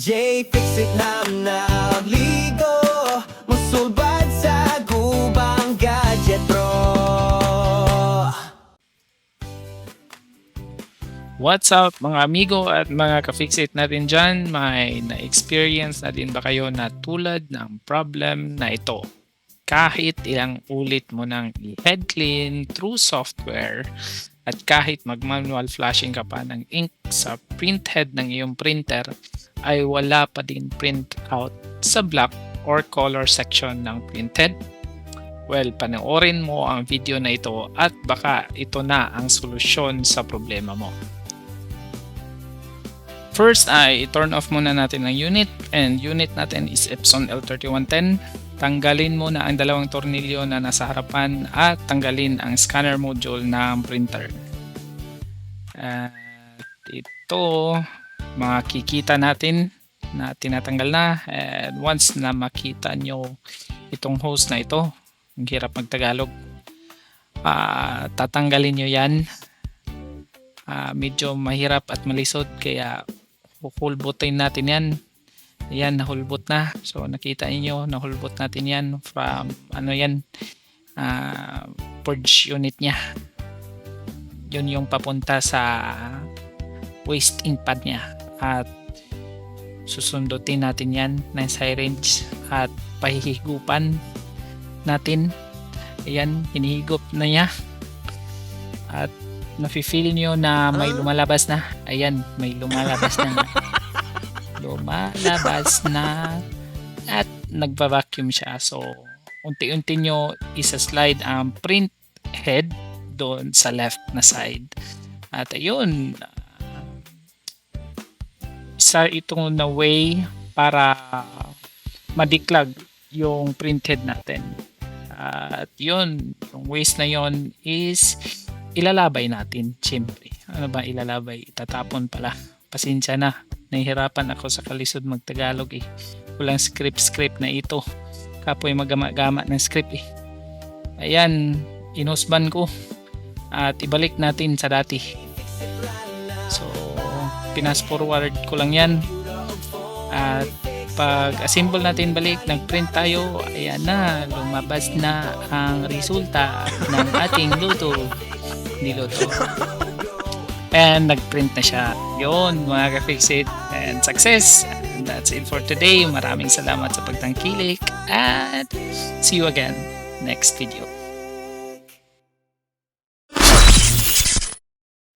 DJ Fix It na nagligo Musulbad sa gubang gadget bro What's up mga amigo at mga ka-fixate natin dyan? May na-experience na din ba kayo na tulad ng problem na ito? Kahit ilang ulit mo nang i-head clean through software at kahit mag-manual flashing ka pa ng ink sa print head ng iyong printer ay wala pa din print out sa black or color section ng printhead Well, panoorin mo ang video na ito at baka ito na ang solusyon sa problema mo. First ay turn off muna natin ang unit and unit natin is Epson L3110. Tanggalin muna ang dalawang tornilyo na nasa harapan at tanggalin ang scanner module ng printer. At ito, makikita natin na tinatanggal na and once na makita nyo itong hose na ito, ang hirap magtagalog, ah tatanggalin nyo yan. Ah, medyo mahirap at malisod kaya huhulbutin natin yan. Ayan, nahulbot na. So, nakita niyo nahulbot natin yan from, ano yan, ah, purge unit niya. Yun yung papunta sa waste ink pad niya. At susundutin natin yan ng syringe at pahihigupan natin. Ayan, hinihigop na niya. At nafe-feel nyo na may lumalabas na. Ayan, may lumalabas na. lumalabas na. At nagpa-vacuum siya. So, unti-unti nyo isa-slide ang print head doon sa left na side. At ayun, isa itong na way para madiklag yung printed natin. At yun, yung waste na yon is ilalabay natin, siyempre. Ano ba ilalabay? Itatapon pala. Pasensya na. Nahihirapan ako sa kalisod magtagalog eh. Walang script-script na ito. Kapoy magama-gama ng script eh. Ayan, inusban ko. At ibalik natin sa dati. Pinas forward ko lang yan. At pag assemble natin balik, nag-print tayo, ayan na, lumabas na ang resulta ng ating luto. Hindi luto. And nag-print na siya. Yun, mga ka-fix it. And success! And that's it for today. Maraming salamat sa pagtangkilik. At see you again next video.